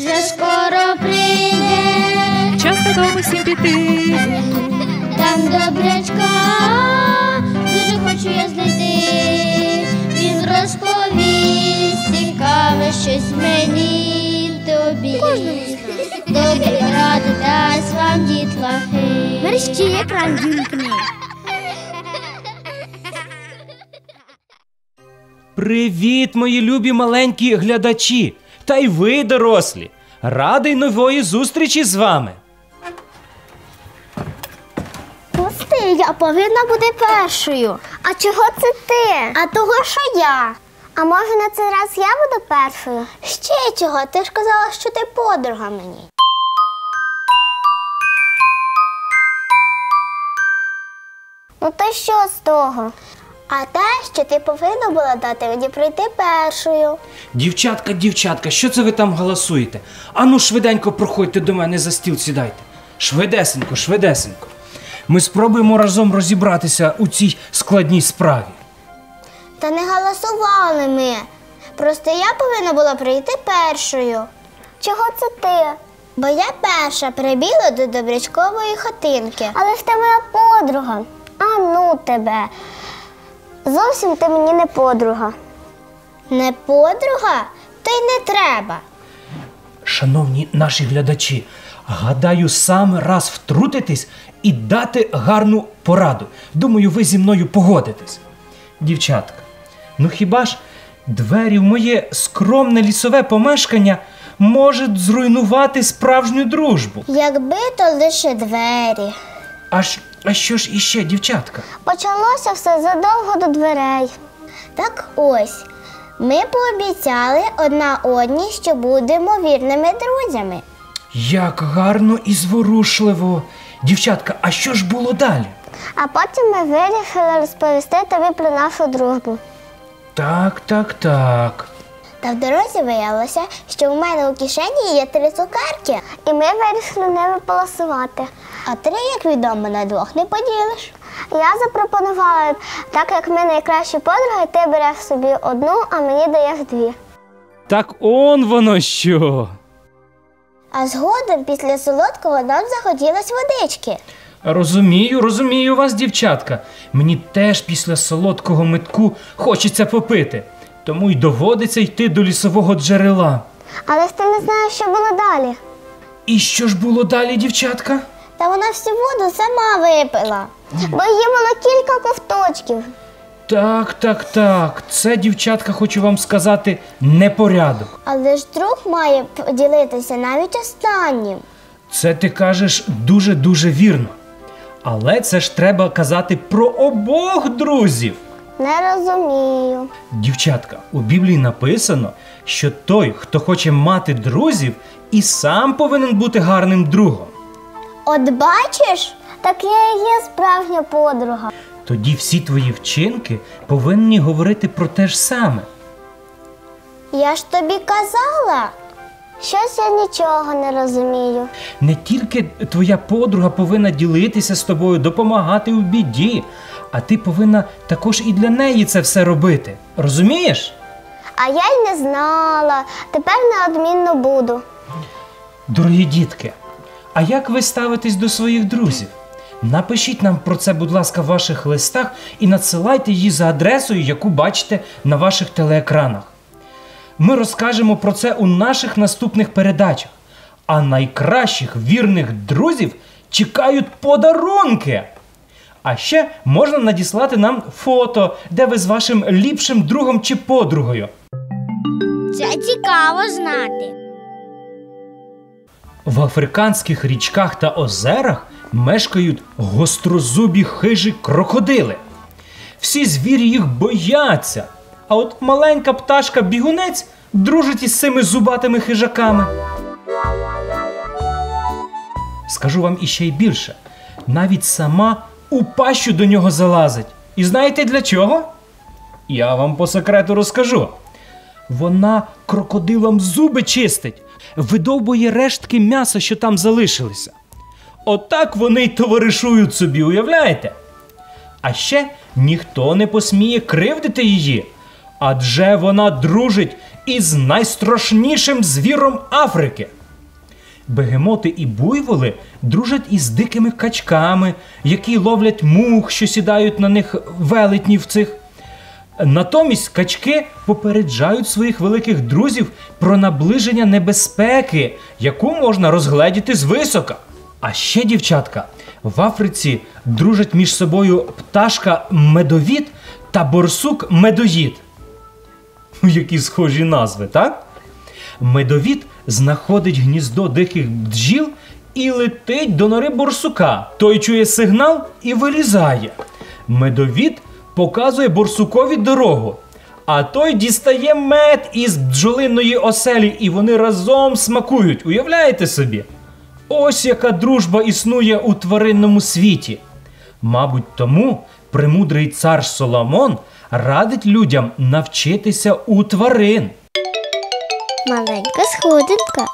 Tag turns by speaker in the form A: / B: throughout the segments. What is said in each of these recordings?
A: вже скоро прийде,
B: Час додому всім піти.
A: там добрячка, дуже хочу я знайти. Він розповість цікаве щось мені й тобі. Добрі ради дасть вам дітлахи.
C: Мерщі екран вімкни.
D: Привіт, мої любі маленькі глядачі! Та й ви, дорослі! Радий нової зустрічі з вами!
C: Пусти, я повинна бути першою. А чого це ти? А того, що я. А може на цей раз я буду першою? Ще чого? Ти ж казала, що ти подруга мені. Ну то що з того? А те, що ти повинна була дати мені прийти першою.
D: Дівчатка, дівчатка, що це ви там галасуєте? Ану, швиденько проходьте до мене за стіл, сідайте. Швидесенько, швидесенько. Ми спробуємо разом розібратися у цій складній справі.
C: Та не голосували ми. Просто я повинна була прийти першою. Чого це ти? Бо я перша прибігла до добрячкової хатинки. Але ж ти моя подруга. А ну тебе. Зовсім ти мені не подруга. Не подруга? То й не треба.
D: Шановні наші глядачі, гадаю, саме раз втрутитись і дати гарну пораду. Думаю, ви зі мною погодитесь. Дівчатка, ну хіба ж двері в моє скромне лісове помешкання можуть зруйнувати справжню дружбу?
C: Якби то лише двері.
D: А, ж, а що ж іще, дівчатка?
C: Почалося все задовго до дверей. Так ось, ми пообіцяли одна одній, що будемо вірними друзями.
D: Як гарно і зворушливо. Дівчатка, а що ж було далі?
C: А потім ми вирішили розповісти тобі про нашу дружбу.
D: Так, так, так.
C: Та в дорозі виявилося, що у мене у кишені є три цукерки. І ми вирішили ними полосувати. А три, як відомо, на двох не поділиш. Я запропонувала, так як ми найкращі подруги, ти береш собі одну, а мені даєш дві.
D: Так он воно що.
C: А згодом після солодкого нам захотілось водички.
D: Розумію, розумію вас, дівчатка. Мені теж після солодкого митку хочеться попити, тому й доводиться йти до лісового джерела.
C: Але ж ти не знаєш, що було далі.
D: І що ж було далі, дівчатка?
C: Та вона всю воду сама випила, бо її було кілька ковточків.
D: Так, так, так. Це, дівчатка, хочу вам сказати, непорядок.
C: Але ж друг має поділитися навіть останнім.
D: Це ти кажеш дуже-дуже вірно. Але це ж треба казати про обох друзів.
C: Не розумію.
D: Дівчатка, у Біблії написано, що той, хто хоче мати друзів, і сам повинен бути гарним другом.
C: От бачиш, так я і є справжня подруга.
D: Тоді всі твої вчинки повинні говорити про те ж саме.
C: Я ж тобі казала. Щось я нічого не розумію.
D: Не тільки твоя подруга повинна ділитися з тобою, допомагати у біді, а ти повинна також і для неї це все робити. Розумієш?
C: А я й не знала. Тепер неодмінно буду.
D: Дорогі дітки, а як ви ставитесь до своїх друзів? Напишіть нам про це, будь ласка, в ваших листах і надсилайте її за адресою, яку бачите на ваших телеекранах. Ми розкажемо про це у наших наступних передачах. А найкращих вірних друзів чекають подарунки. А ще можна надіслати нам фото, де ви з вашим ліпшим другом чи подругою.
C: Це цікаво знати.
D: В африканських річках та озерах мешкають гострозубі хижі крокодили. Всі звірі їх бояться. А от маленька пташка бігунець дружить із цими зубатими хижаками. Скажу вам іще й більше. Навіть сама у пащу до нього залазить. І знаєте для чого? Я вам по секрету розкажу. Вона крокодилам зуби чистить, видовбує рештки м'яса, що там залишилися. Отак вони й товаришують собі, уявляєте? А ще ніхто не посміє кривдити її. адже вона дружить із найстрашнішим звіром Африки. Бегемоти і буйволи дружать із дикими качками, які ловлять мух, що сідають на них велетнів цих. Натомість качки попереджають своїх великих друзів про наближення небезпеки, яку можна розгледіти звисока. А ще, дівчатка, в Африці дружать між собою пташка медовід та борсук медоїд. Які схожі назви, так? Медовід знаходить гніздо диких бджіл і летить до нори борсука. Той чує сигнал і вилізає. Медовід показує борсукові дорогу. А той дістає мед із бджолиної оселі, і вони разом смакують. Уявляєте собі? Ось яка дружба існує у тваринному світі. Мабуть, тому премудрий цар Соломон радить людям навчитися у тварин.
C: Маленька сходинка.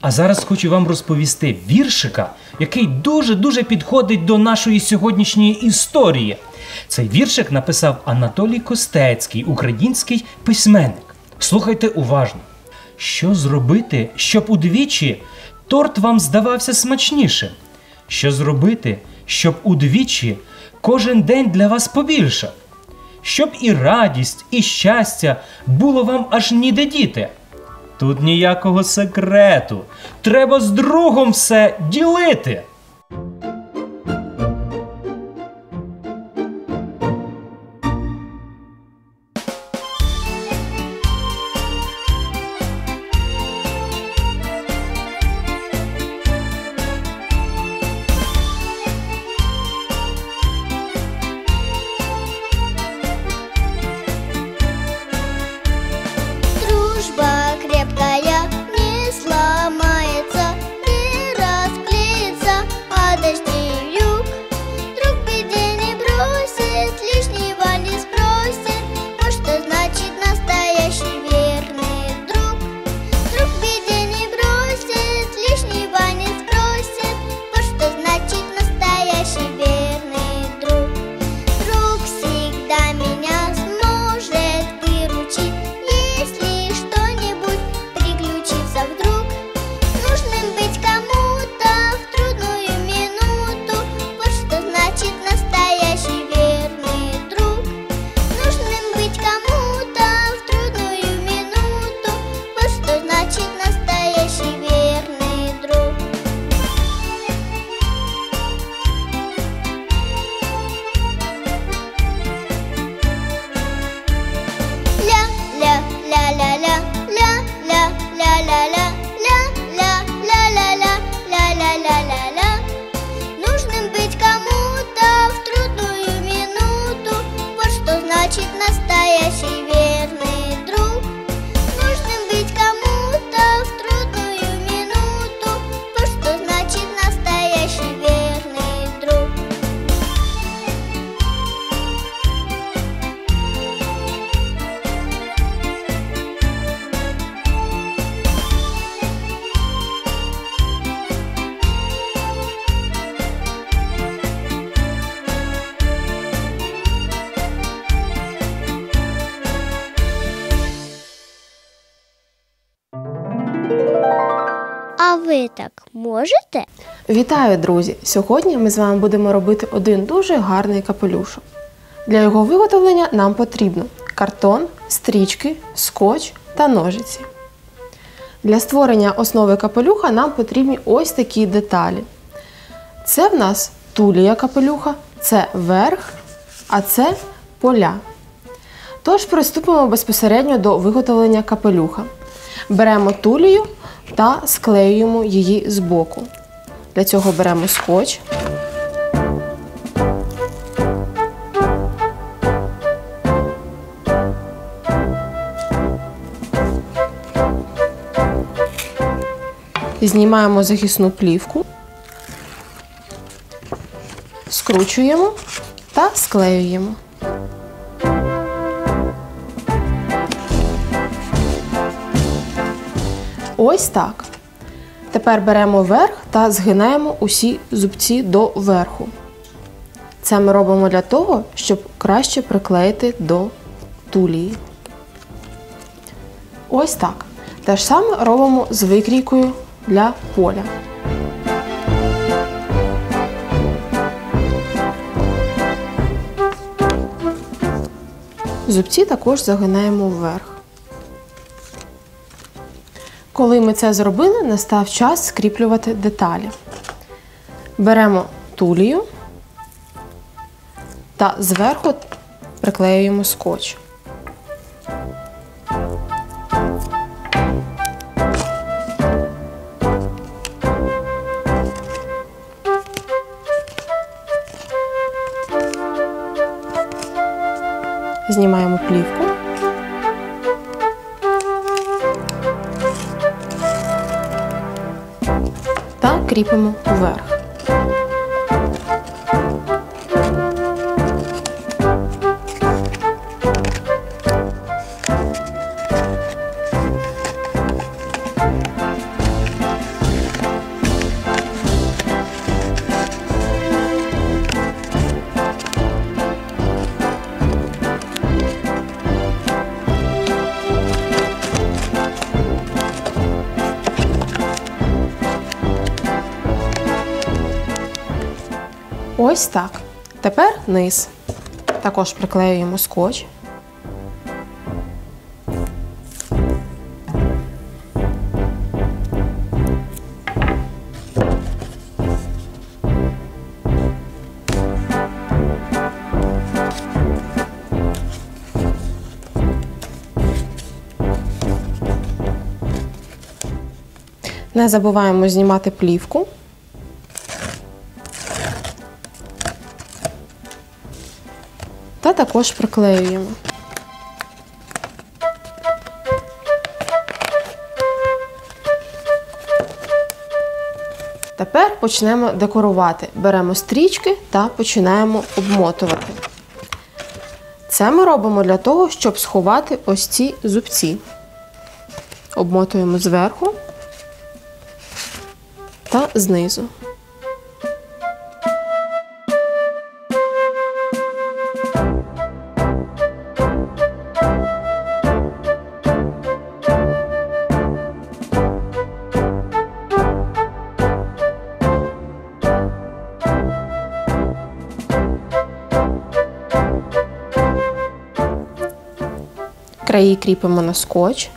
D: А зараз хочу вам розповісти віршика, який дуже-дуже підходить до нашої сьогоднішньої історії. Цей віршик написав Анатолій Костецький, український письменник. Слухайте уважно. Що зробити, щоб удвічі торт вам здавався смачнішим? Що зробити, щоб удвічі кожен день для вас побільшав? Щоб і радість, і щастя було вам аж ніде діти. Тут ніякого секрету. Треба з другом все ділити.
A: Так можете?
E: Вітаю, друзі! Сьогодні ми з вами будемо робити один дуже гарний капелюшок. Для його виготовлення нам потрібно картон, стрічки, скотч та ножиці. Для створення основи капелюха нам потрібні ось такі деталі. Це в нас тулія капелюха, це верх, а це поля. Тож приступимо безпосередньо до виготовлення капелюха. Беремо тулію та склеюємо її збоку. Для цього беремо скотч. Знімаємо захисну плівку, скручуємо та склеюємо. Ось так. Тепер беремо верх та згинаємо усі зубці до верху. Це ми робимо для того, щоб краще приклеїти до тулії. Ось так. Те ж саме робимо з викрійкою для поля. Зубці також загинаємо вверх. Коли ми це зробили, настав час скріплювати деталі. Беремо тулію та зверху приклеюємо скотч. Знімаємо плівку. Та кріпимо вверх. Ось так. Тепер низ. Також приклеюємо скотч. Не забуваємо знімати плівку. Також приклеюємо. Тепер почнемо декорувати. Беремо стрічки та починаємо обмотувати. Це ми робимо для того, щоб сховати ось ці зубці. Обмотуємо зверху та знизу. Краї кріпимо на скотч.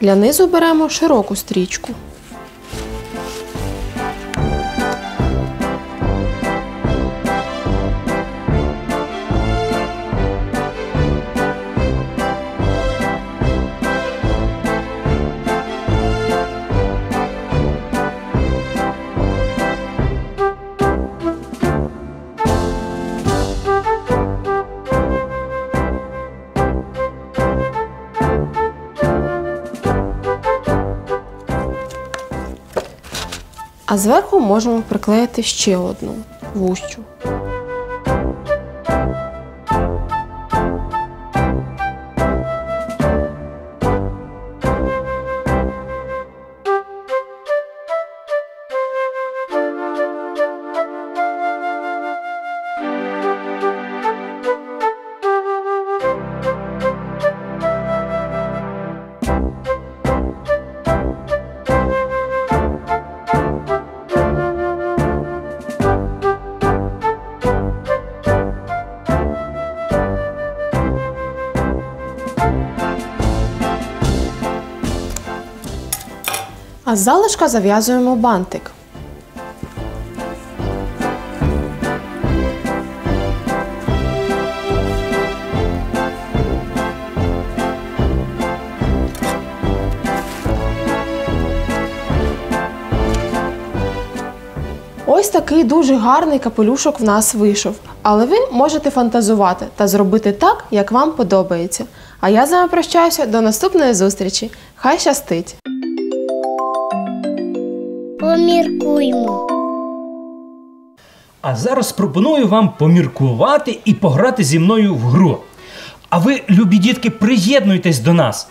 E: Для низу беремо широку стрічку. А зверху можемо приклеїти ще одну вущу. А з залишка зав'язуємо бантик. Ось такий дуже гарний капелюшок в нас вийшов. Але ви можете фантазувати та зробити так, як вам подобається. А я з вами прощаюся до наступної зустрічі. Хай щастить!
A: Поміркуймо.
D: А зараз пропоную вам поміркувати і пограти зі мною в гру. А ви, любі дітки, приєднуйтесь до нас.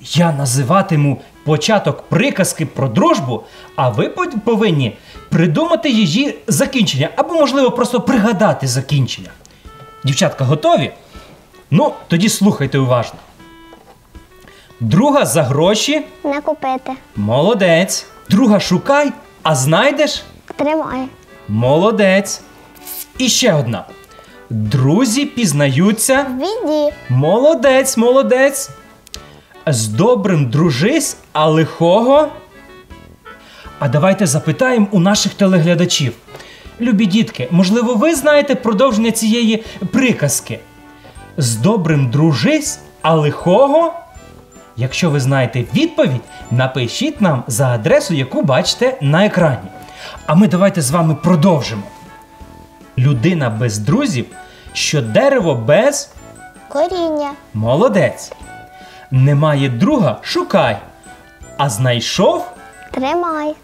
D: Я називатиму початок приказки про дружбу, а ви повинні придумати її закінчення або, можливо, просто пригадати закінчення. Дівчатка, готові? Ну, тоді слухайте уважно. Друга за гроші.
C: Не купити.
D: Молодець. Друга шукай, а знайдеш?
C: Тримай.
D: Молодець. І ще одна. Друзі пізнаються.
C: В біді.
D: Молодець, молодець. З добрим дружись, а лихого. А давайте запитаємо у наших телеглядачів. Любі дітки, можливо, ви знаєте продовження цієї приказки. З добрим дружись, а лихого. Якщо ви знаєте відповідь, напишіть нам за адресу, яку бачите на екрані. А ми давайте з вами продовжимо. Людина без друзів, що дерево без
C: Коріння.
D: Молодець. Немає друга, шукай. А знайшов?
C: Тримай.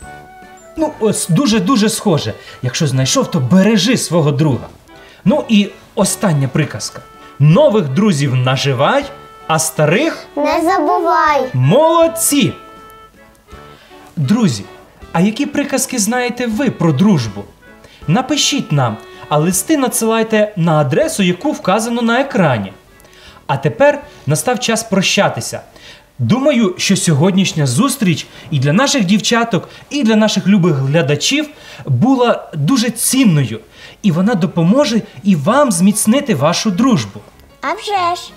D: Ну, ось дуже-дуже схоже. Якщо знайшов, то бережи свого друга. Ну і остання приказка: нових друзів наживай, а старих
C: Не забувай.
D: молодці. Друзі, а які приказки знаєте ви про дружбу? Напишіть нам, а листи надсилайте на адресу, яку вказано на екрані. А тепер настав час прощатися. Думаю, що сьогоднішня зустріч і для наших дівчаток, і для наших любих глядачів була дуже цінною, і вона допоможе і вам зміцнити вашу дружбу.
C: А вже ж.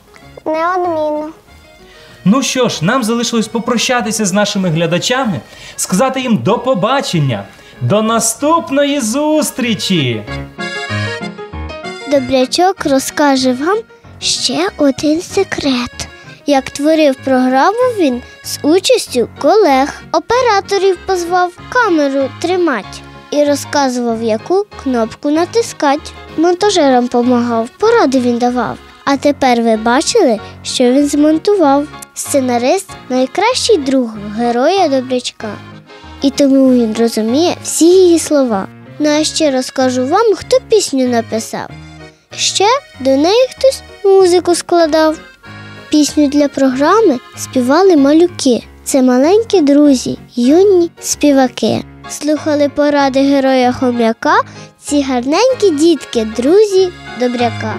C: Неодмінно.
D: Ну що ж, нам залишилось попрощатися з нашими глядачами, сказати їм до побачення, до наступної зустрічі!
A: Добрячок розкаже вам ще один секрет. Як творив програму він з участю колег, операторів позвав камеру тримать і розказував, яку кнопку натискать. Монтажерам помагав, поради він давав. А тепер ви бачили, що він змонтував. Сценарист найкращий друг героя добрячка. І тому він розуміє всі її слова. Ну а ще розкажу вам, хто пісню написав. Ще до неї хтось музику складав. Пісню для програми співали малюки. Це маленькі друзі, юні співаки. Слухали поради героя хом'яка, ці гарненькі дітки, друзі добряка.